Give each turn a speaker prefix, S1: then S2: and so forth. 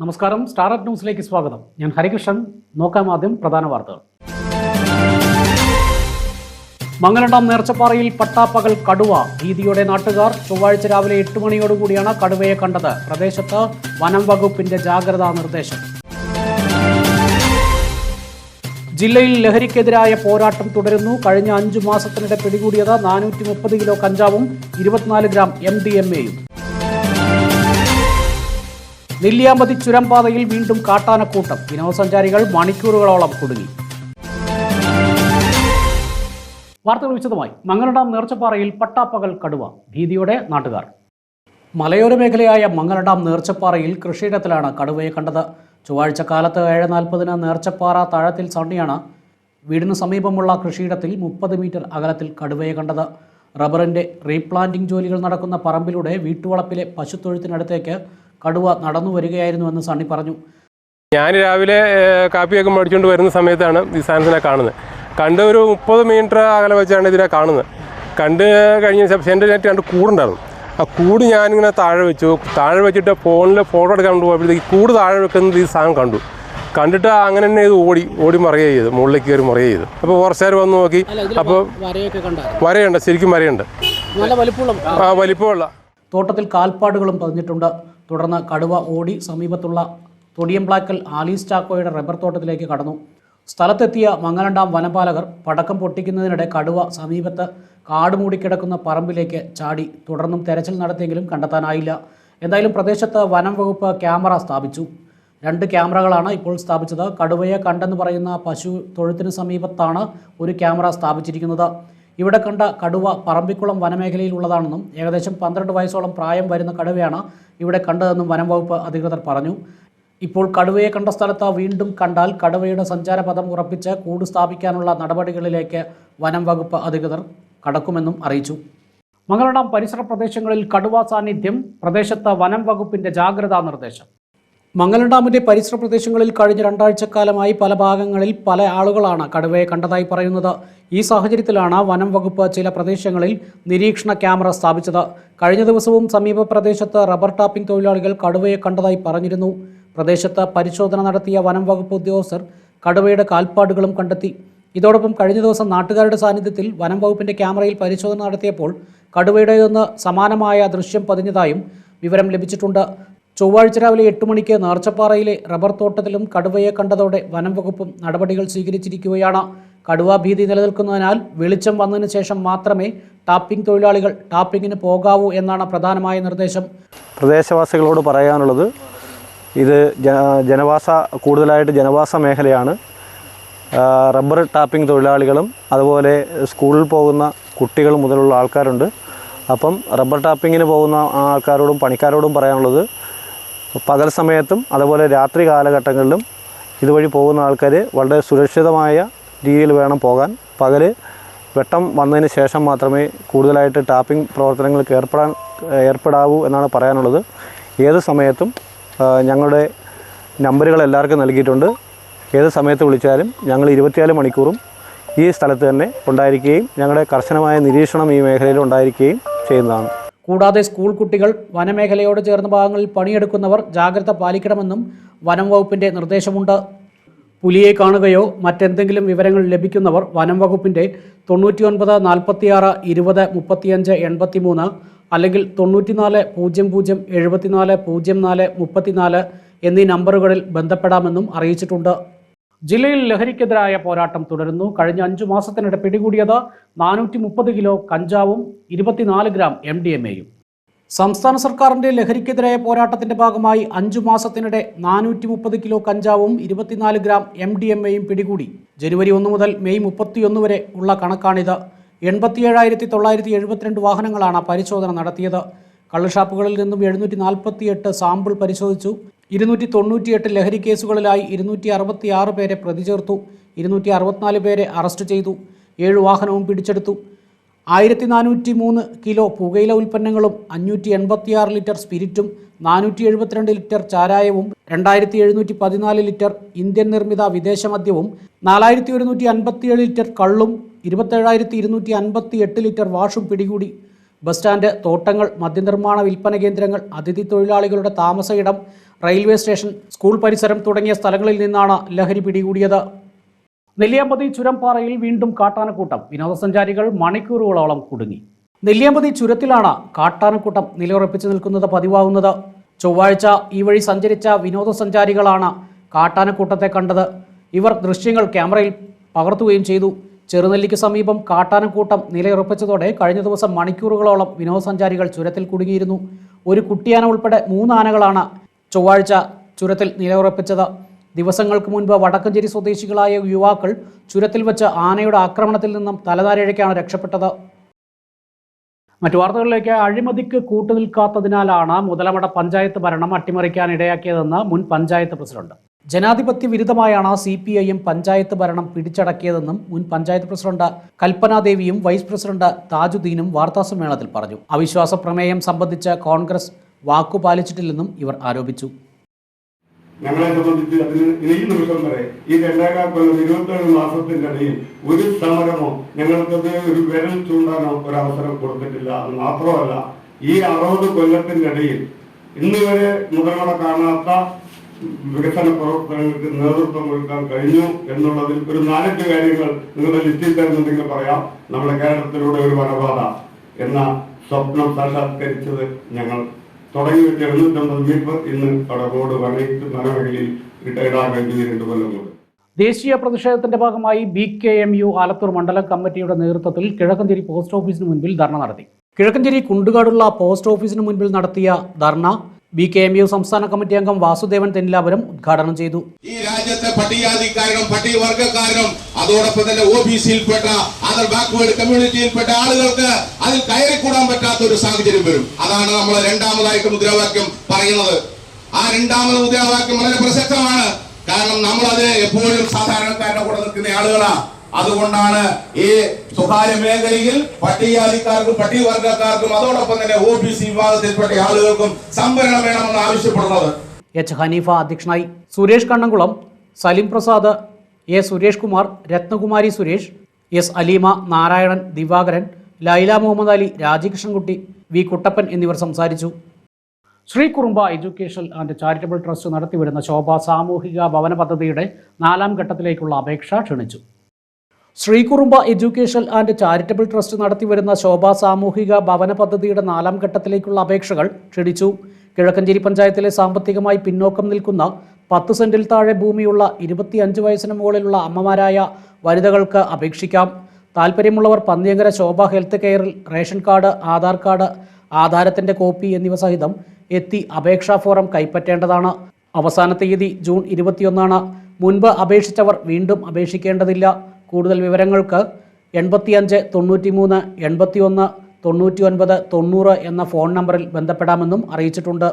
S1: നമസ്കാരം. Star at ന്യൂസിലേക്ക് സ്വാഗതം. ഞാൻ ഹരികൃഷ്ണൻ. നോക്കാം ആദ്യം പ്രധാന വാർത്തകൾ. മംഗലണ്ടാം നേർച്ചപ്പാറയിൽ പട്ടാപ്പകൽ കടുവ. ഭീതിയുടെ നാട്ടുകാർ ചൊവ്വാഴ്ച രാവിലെ എട്ട് മണിയോടുകൂടിയാണ് കടുവയെ കണ്ടത്. പ്രദേശത്ത് വനം വകുപ്പിന്റെ ജാഗ്രതാ നിർദ്ദേശം. ജില്ലയിൽ ലഹരിക്കെതിരായ പോരാട്ടം തുടരുന്നു. കഴിഞ്ഞ അഞ്ചു മാസത്തിനിടെ പിടികൂടിയത് നാനൂറ്റി മുപ്പത് കിലോ കഞ്ചാവും ഇരുപത്തിനാല് ഗ്രാം എം ഡി എം എയും നെല്ലിയാമ്പതി ചുരംപാതയിൽ വീണ്ടും കാട്ടാനക്കൂട്ടം. വിനോദസഞ്ചാരികൾ മണിക്കൂറുകളോളം കുടുങ്ങി. വാർത്തകൾ വിശദമായി. മംഗലഡാം നേർച്ചപ്പാറയിൽ പട്ടാപ്പകൽ കടുവ. ഭീതിയോടെ നാട്ടുകാർ. മലയോര മേഖലയായ മംഗലഡാം നേർച്ചപ്പാറയിൽ കൃഷിയിടത്തിലാണ് കടുവയെ കണ്ടത്. ചൊവ്വാഴ്ച കാലത്ത് ഏഴ് നാൽപ്പതിന് നേർച്ചപ്പാറ താഴത്തിൽ സണ്ണിയാണ് വീടിന് സമീപമുള്ള കൃഷിയിടത്തിൽ മുപ്പത് മീറ്റർ അകലത്തിൽ കടുവയെ കണ്ടത്. റബ്ബറിന്റെ റീപ്ലാന്റിംഗ് ജോലികൾ നടക്കുന്ന പറമ്പിലൂടെ വീട്ടുവളപ്പിലെ പശുത്തൊഴുത്തിനടുത്തേക്ക് കടുവ നടന്നു വരികയായിരുന്നു എന്ന് സണ്ണി പറഞ്ഞു.
S2: ഞാൻ രാവിലെ കാപ്പിയൊക്കെ മേടിച്ചുകൊണ്ട് വരുന്ന സമയത്താണ് ഈ സാധനത്തിനെ കാണുന്നത്. കണ്ട് ഒരു മുപ്പത് മീറ്റർ അകലെ വെച്ചാണ് ഇതിനെ കാണുന്നത്. കണ്ട് കഴിഞ്ഞ ശേഷം എന്റെ നേരത്തെ രണ്ട് കൂടുണ്ടായിരുന്നു. ആ കൂട് ഞാനിങ്ങനെ താഴെ വെച്ചു. താഴെ വെച്ചിട്ട് ഫോണിൽ ഫോട്ടോ എടുക്കാൻ പോയപ്പോഴത്തേക്ക് കൂട് താഴെ വെക്കുന്നത് ഈ സാധനം കണ്ടു. കണ്ടിട്ട് അങ്ങനെ തന്നെ ഇത് ഓടി ഓടി മറിയുക ചെയ്തു. മുകളിലേക്ക് കയറി മറിയുക ചെയ്തു. അപ്പോൾ ഫോറസ്റ്റുകാർ വന്ന് നോക്കി. അപ്പോൾ വരയുണ്ട് ശരിക്കും വരയുണ്ട്. ആ വലിപ്പമുള്ള.
S1: തോട്ടത്തിൽ കാൽപ്പാടുകളും പതിഞ്ഞിട്ടുണ്ട്. തുടർന്ന് കടുവ ഓടി സമീപത്തുള്ള തൊടിയംപ്ലാക്കൽ ആലീസ് ചാക്കോയുടെ റബ്ബർ തോട്ടത്തിലേക്ക് കടന്നു. സ്ഥലത്തെത്തിയ മംഗലണ്ടാം വനപാലകർ പടക്കം പൊട്ടിക്കുന്നതിനിടെ കടുവ സമീപത്ത് കാടുമൂടിക്കിടക്കുന്ന പറമ്പിലേക്ക് ചാടി. തുടർന്നും തെരച്ചിൽ നടത്തിയെങ്കിലും കണ്ടെത്താനായില്ല. എന്തായാലും പ്രദേശത്ത് വനം വകുപ്പ് ക്യാമറ സ്ഥാപിച്ചു. രണ്ട് ക്യാമറകളാണ് ഇപ്പോൾ സ്ഥാപിച്ചത്. കടുവയെ കണ്ടെന്ന് പറയുന്ന പശു തൊഴുത്തിന് സമീപത്താണ് ഒരു ക്യാമറ സ്ഥാപിച്ചിരിക്കുന്നത്. ഇവിടെ കണ്ട കടുവ പറമ്പിക്കുളം വനമേഖലയിൽ ഉള്ളതാണെന്നും ഏകദേശം പന്ത്രണ്ട് വയസ്സോളം പ്രായം വരുന്ന കടുവയാണ് ഇവിടെ കണ്ടതെന്നും വനംവകുപ്പ് അധികൃതർ പറഞ്ഞു. ഇപ്പോൾ കടുവയെ കണ്ട സ്ഥലത്ത് വീണ്ടും കണ്ടാൽ കടുവയുടെ സഞ്ചാരപഥം ഉറപ്പിച്ച് കൂട് സ്ഥാപിക്കാനുള്ള നടപടികളിലേക്ക് വനംവകുപ്പ് അധികൃതർ കടക്കുമെന്നും അറിയിച്ചു. മംഗളടാം പരിസര പ്രദേശങ്ങളിൽ കടുവ സാന്നിധ്യം പ്രദേശത്ത് വനം വകുപ്പിന്റെ ജാഗ്രതാ നിർദ്ദേശം. മംഗലം പരിസര പ്രദേശങ്ങളിൽ കഴിഞ്ഞ രണ്ടാഴ്ചക്കാലമായി പല ഭാഗങ്ങളിൽ പല ആളുകളാണ് കടുവയെ കണ്ടതായി പറയുന്നത്. ഈ സാഹചര്യത്തിലാണ് വനം വകുപ്പ് ചില പ്രദേശങ്ങളിൽ നിരീക്ഷണ ക്യാമറ സ്ഥാപിച്ചത്. കഴിഞ്ഞ ദിവസവും സമീപ പ്രദേശത്ത് റബ്ബർ ടാപ്പിംഗ് തൊഴിലാളികൾ കടുവയെ കണ്ടതായി പറഞ്ഞിരുന്നു. പ്രദേശത്ത് പരിശോധന നടത്തിയ വനം വകുപ്പ് ഉദ്യോഗസ്ഥർ കടുവയുടെ കാൽപ്പാടുകളും കണ്ടെത്തി. ഇതോടൊപ്പം കഴിഞ്ഞ ദിവസം നാട്ടുകാരുടെ സാന്നിധ്യത്തിൽ വനം വകുപ്പിന്റെ ക്യാമറയിൽ പരിശോധന നടത്തിയപ്പോൾ കടുവയുടേതെന്ന് സമാനമായ ദൃശ്യം പതിഞ്ഞതായും വിവരം ലഭിച്ചിട്ടുണ്ട്. ചൊവ്വാഴ്ച രാവിലെ എട്ട് മണിക്ക് നാർച്ചപ്പാറയിലെ റബ്ബർ തോട്ടത്തിലും കടുവയെ കണ്ടതോടെ വനം വകുപ്പും നടപടികൾ സ്വീകരിച്ചിരിക്കുകയാണ്. കടുവ ഭീതി നിലനിൽക്കുന്നതിനാൽ വെളിച്ചം വന്നതിന് ശേഷം മാത്രമേ ടാപ്പിംഗ് തൊഴിലാളികൾ ടാപ്പിങ്ങിന് പോകാവൂ എന്നാണ് പ്രധാനമായ നിർദ്ദേശം.
S3: പ്രദേശവാസികളോട് പറയാനുള്ളത് ഇത് ജനവാസ കൂടുതലായിട്ട് ജനവാസ മേഖലയാണ്. റബ്ബർ ടാപ്പിംഗ് തൊഴിലാളികളും അതുപോലെ സ്കൂളിൽ പോകുന്ന കുട്ടികൾ മുതലുള്ള ആൾക്കാരുണ്ട്. അപ്പം റബ്ബർ ടാപ്പിങ്ങിന് പോകുന്ന ആൾക്കാരോടും പണിക്കാരോടും പറയാനുള്ളത് പകൽ സമയത്തും അതുപോലെ രാത്രി കാലഘട്ടങ്ങളിലും ഇതുവഴി പോകുന്ന ആൾക്കാർ വളരെ സുരക്ഷിതമായ രീതിയിൽ വേണം പോകാൻ. പകൽ വെട്ടം വന്നതിന് ശേഷം മാത്രമേ കൂടുതലായിട്ട് ടാപ്പിംഗ് പ്രവർത്തനങ്ങൾക്ക് ഏർപ്പെടാൻ ഏർപ്പെടാവൂ എന്നാണ് പറയാനുള്ളത്. ഏത് സമയത്തും ഞങ്ങളുടെ നമ്പറുകൾ എല്ലാവർക്കും നൽകിയിട്ടുണ്ട്. ഏത് സമയത്ത് വിളിച്ചാലും ഞങ്ങൾ ഇരുപത്തിനാല് മണിക്കൂറും ഈ സ്ഥലത്ത് തന്നെ ഉണ്ടായിരിക്കുകയും ഞങ്ങളുടെ കർശനമായ നിരീക്ഷണം ഈ മേഖലയിൽ ഉണ്ടായിരിക്കുകയും ചെയ്യുന്നതാണ്.
S1: കൂടാതെ സ്കൂൾ കുട്ടികൾ വനമേഖലയോട് ചേർന്ന ഭാഗങ്ങളിൽ പണിയെടുക്കുന്നവർ ജാഗ്രത പാലിക്കണമെന്നും വനം വകുപ്പിന്റെ നിർദ്ദേശമുണ്ട്. പുലിയെ കാണുകയോ മറ്റെന്തെങ്കിലും വിവരങ്ങൾ ലഭിക്കുന്നവർ വനം വകുപ്പിന്റെ തൊണ്ണൂറ്റി ഒൻപത് നാൽപ്പത്തിയാറ് ഇരുപത് മുപ്പത്തിയഞ്ച് എൺപത്തി മൂന്ന് അല്ലെങ്കിൽ തൊണ്ണൂറ്റിനാല് പൂജ്യം പൂജ്യം എഴുപത്തിനാല് പൂജ്യം നാല് മുപ്പത്തിനാല് എന്നീ നമ്പറുകളിൽ ബന്ധപ്പെടാമെന്നും അറിയിച്ചിട്ടുണ്ട്. ജില്ലയിൽ ലഹരിക്കെതിരായ പോരാട്ടം തുടരുന്നു. കഴിഞ്ഞ അഞ്ചു മാസത്തിനിടെ പിടികൂടിയത് നാനൂറ്റി മുപ്പത് കിലോ കഞ്ചാവും ഇരുപത്തിനാല് ഗ്രാം എം ഡി എം എയും. സംസ്ഥാന സർക്കാരിന്റെ ലഹരിക്കെതിരായ പോരാട്ടത്തിന്റെ ഭാഗമായി അഞ്ചു മാസത്തിനിടെ നാനൂറ്റി മുപ്പത് കിലോ കഞ്ചാവും ഇരുപത്തിനാല് ഗ്രാം എം ഡി എം എയും പിടികൂടി. ജനുവരി ഒന്ന് മുതൽ മെയ് മുപ്പത്തിയൊന്ന് വരെ ഉള്ള കണക്കാണിത്. എൺപത്തിയേഴായിരത്തി തൊള്ളായിരത്തി എഴുപത്തിരണ്ട് വാഹനങ്ങളാണ് പരിശോധന നടത്തിയത്. കള്ളുഷാപ്പുകളിൽ നിന്നും എഴുന്നൂറ്റി നാൽപ്പത്തിയെട്ട് സാമ്പിൾ പരിശോധിച്ചു. ഇരുന്നൂറ്റി തൊണ്ണൂറ്റിയെട്ട് ലഹരി കേസുകളിലായി ഇരുന്നൂറ്റി അറുപത്തി ആറ് പേരെ പ്രതി ചേർത്തു ഇരുന്നൂറ്റി അറുപത്തിനാല് പേരെ അറസ്റ്റ് ചെയ്തു ഏഴ് വാഹനവും പിടിച്ചെടുത്തു. ആയിരത്തി നാനൂറ്റി മൂന്ന് കിലോ പുകയില ഉൽപ്പന്നങ്ങളും അഞ്ഞൂറ്റി എൺപത്തിയാറ് ലിറ്റർ സ്പിരിറ്റും നാനൂറ്റി എഴുപത്തിരണ്ട് ലിറ്റർ ചാരായവും രണ്ടായിരത്തി എഴുന്നൂറ്റി പതിനാല് ലിറ്റർ ഇന്ത്യൻ നിർമ്മിത വിദേശ മദ്യവും നാലായിരത്തി ഒരുന്നൂറ്റി അൻപത്തിയേഴ് ലിറ്റർ കള്ളും ഇരുപത്തേഴായിരത്തി ഇരുന്നൂറ്റി അൻപത്തി എട്ട് ലിറ്റർ വാഷും പിടികൂടി. ബസ് സ്റ്റാൻഡ് തോട്ടങ്ങൾ മദ്യനിർമ്മാണ വിൽപ്പന കേന്ദ്രങ്ങൾ അതിഥി തൊഴിലാളികളുടെ താമസയിടം റെയിൽവേ സ്റ്റേഷൻ സ്കൂൾ പരിസരം തുടങ്ങിയ സ്ഥലങ്ങളിൽ നിന്നാണ് ലഹരി പിടികൂടിയത്. നെല്ലിയാമ്പതി ചുരംപാറയിൽ വീണ്ടും കാട്ടാനക്കൂട്ടം. വിനോദസഞ്ചാരികൾ മണിക്കൂറുകളോളം കുടുങ്ങി. നെല്ലിയാമ്പതി ചുരത്തിലാണ് കാട്ടാനക്കൂട്ടം നിലയുറപ്പിച്ചു നിൽക്കുന്നത് പതിവാകുന്നത്. ചൊവ്വാഴ്ച ഈ വഴി സഞ്ചരിച്ച വിനോദസഞ്ചാരികളാണ് കാട്ടാനക്കൂട്ടത്തെ കണ്ടത്. ഇവർ ദൃശ്യങ്ങൾ ക്യാമറയിൽ പകർത്തുകയും ചെയ്തു. ചെറുനെല്ലിക്ക് സമീപം കാട്ടാനക്കൂട്ടം നിലയുറപ്പിച്ചതോടെ കഴിഞ്ഞ ദിവസം മണിക്കൂറുകളോളം വിനോദസഞ്ചാരികൾ ചുരത്തിൽ കുടുങ്ങിയിരുന്നു. ഒരു കുട്ടിയാന ഉൾപ്പെടെ മൂന്ന് ആനകളാണ് ചൊവ്വാഴ്ച ചുരത്തിൽ നിലയുറപ്പിച്ചത്. ദിവസങ്ങൾക്ക് മുൻപ് വടക്കഞ്ചേരി സ്വദേശികളായ യുവാക്കൾ ചുരത്തിൽ വെച്ച് ആനയുടെ ആക്രമണത്തിൽ നിന്നും തലനാരിഴയ്ക്കാണ് രക്ഷപ്പെട്ടത്. മറ്റു വാർത്തകളിലേക്ക് അഴിമതിക്ക് കൂട്ടുനിൽക്കാത്തതിനാലാണ് മുതലമട പഞ്ചായത്ത് ഭരണം അട്ടിമറിക്കാൻ ഇടയാക്കിയതെന്ന് മുൻ പഞ്ചായത്ത് പ്രസിഡന്റ്. ജനാധിപത്യ വിരുദ്ധമായാണ് C P I M panchayat ഭരണം പിടിച്ചടക്കിയതെന്നും മുൻ പഞ്ചായത്ത് പ്രസിഡന്റ് കൽപ്പനാദേവിയും വൈസ് പ്രസിഡന്റ് താജുദ്ദീനും വാർത്താസമ്മേളനത്തിൽ പറഞ്ഞു. അവിശ്വാസ പ്രമേയം സംബന്ധിച്ച് കോൺഗ്രസ് വാക്കുപാലിച്ചിട്ടില്ലെന്നും ഇവർ ആരോപിച്ചു.
S4: ഞങ്ങളെ സംബന്ധിച്ച് അതിന് ഈ നിമിഷം വരെ ഈ രണ്ടായിരം ഇരുപത്തേഴ് മാസത്തിന്റെ ഇടയിൽ ഒരു സമരമോ ഞങ്ങൾക്കത് ഒരു വിരൽ ചൂണ്ടാനോ ഒരു അവസരം കൊടുത്തിട്ടില്ല അത് മാത്രമല്ല ഈ അറുപത് കൊല്ലത്തിന്റെ ഇടയിൽ ഇന്ന് വരെ മുതലോടെ കാണാത്ത വികസന പ്രവർത്തനങ്ങൾക്ക് നേതൃത്വം കൊടുക്കാൻ കഴിഞ്ഞു എന്നുള്ളതിൽ ഒരു നാലഞ്ച് കാര്യങ്ങൾ നിങ്ങളുടെ ലിസ്റ്റിൽ തരുന്നുണ്ടെങ്കിൽ പറയാം. നമ്മുടെ കേരളത്തിലൂടെ ഒരു വനപാത എന്ന സ്വപ്നം സാക്ഷാത്കരിച്ചത് ഞങ്ങൾ തുടങ്ങി വെച്ച എഴുന്നൂറ്റമ്പത് മീറ്റർ ഇന്ന് അവിടെ റോഡ് വനയിട്ട് വനമേഖലയിൽ ഇടാൻ കഴിഞ്ഞു രണ്ട് കൊല്ലം കൊണ്ട്
S1: ദേശീയ പ്രതിഷേധത്തിന്റെ ഭാഗമായി B K M U Alathur മണ്ഡലം കമ്മിറ്റിയുടെ നേതൃത്വത്തിൽ കിഴക്കഞ്ചേരി പോസ്റ്റ് ഓഫീസിന് മുൻപിൽ ധർണ നടത്തി. കിഴക്കഞ്ചേരി കുണ്ടുകാടുള്ള പോസ്റ്റ് ഓഫീസിന് മുൻപിൽ നടത്തിയ dharna B K M U സംസ്ഥാന കമ്മിറ്റി അംഗം വാസുദേവൻ തെന്നിലാപുരം ഉദ്ഘാടനം ചെയ്തു.
S5: ഈ രാജ്യത്തെ പട്ടികജാതിക്കാരനും പട്ടികവർഗക്കാരനും അതോടൊപ്പം തന്നെ ഒ ബി സിയിൽപ്പെട്ട അതർ ബാക്ക്വേർഡ് കമ്മ്യൂണിറ്റിയിൽപ്പെട്ട ആളുകൾക്ക് അതിൽ ഒരു സാഹചര്യം വരും. അതാണ് നമ്മൾ രണ്ടാമതായിട്ട് മുദ്രാവാക്യം പറയുന്നത്. ആ രണ്ടാമത് മുദ്രാവാക്യം വളരെ പ്രസക്തമാണ്. കാരണം നമ്മൾ അതിന് എപ്പോഴും സാധാരണക്കാരുടെ കൂടെ നിൽക്കുന്ന ആളുകളാണ് അതുകൊണ്ടാണ് ഈ സ്വകാര്യ മേഖലയിൽ പട്ടികജാതിക്കാർക്കും പട്ടികവർഗക്കാർക്കും അതോടൊപ്പം തന്നെ ഒ ബി സി വിഭാഗത്തിൽപ്പെട്ട ആളുകൾക്കും സംവരണം വേണമെന്ന് ആവശ്യപ്പെടുന്നത്.
S1: എച്ച് ഹനീഫ അധ്യക്ഷനായി Suresh Kannamkulam Salim Prasad A. Suresh Kumar Rathnakumari Suresh S. Aleema Narayanan Divakaran Laila Muhammad Ali Rajakrishnankutty V Kuttappan എന്നിവർ സംസാരിച്ചു. Sree Kurumba education and charitable trust നടത്തിവരുന്ന ശോഭ സാമൂഹിക ഭവന പദ്ധതിയുടെ നാലാം ഘട്ടത്തിലേക്കുള്ള അപേക്ഷ ക്ഷണിച്ചു. Sreekurumba educational and charitable trust നടത്തിവരുന്ന ശോഭ സാമൂഹിക ഭവന പദ്ധതിയുടെ നാലാം ഘട്ടത്തിലേക്കുള്ള അപേക്ഷകൾ ക്ഷണിച്ചു. കിഴക്കഞ്ചേരി പഞ്ചായത്തിലെ സാമ്പത്തികമായി പിന്നോക്കം നിൽക്കുന്ന പത്ത് സെന്റിൽ താഴെ ഭൂമിയുള്ള ഇരുപത്തിയഞ്ച് വയസ്സിന് മുകളിലുള്ള അമ്മമാരായ വനിതകൾക്ക് അപേക്ഷിക്കാം. താല്പര്യമുള്ളവർ പന്നിയങ്കര ശോഭ ഹെൽത്ത് കെയറിൽ റേഷൻ കാർഡ് ആധാർ കാർഡ് ആധാരത്തിന്റെ കോപ്പി എന്നിവ സഹിതം എത്തി അപേക്ഷാ ഫോറം കൈപ്പറ്റേണ്ടതാണ്. അവസാന തീയതി ജൂൺ ഇരുപത്തിയൊന്നാണ്. മുൻപ് അപേക്ഷിച്ചവർ വീണ്ടും അപേക്ഷിക്കേണ്ടതില്ല. കൂടുതൽ വിവരങ്ങൾക്ക് എൺപത്തിയഞ്ച് തൊണ്ണൂറ്റിമൂന്ന് എൺപത്തിയൊന്ന് തൊണ്ണൂറ്റി ഒൻപത് തൊണ്ണൂറ് എന്ന ഫോൺ നമ്പറിൽ ബന്ധപ്പെടാമെന്നും അറിയിച്ചിട്ടുണ്ട്.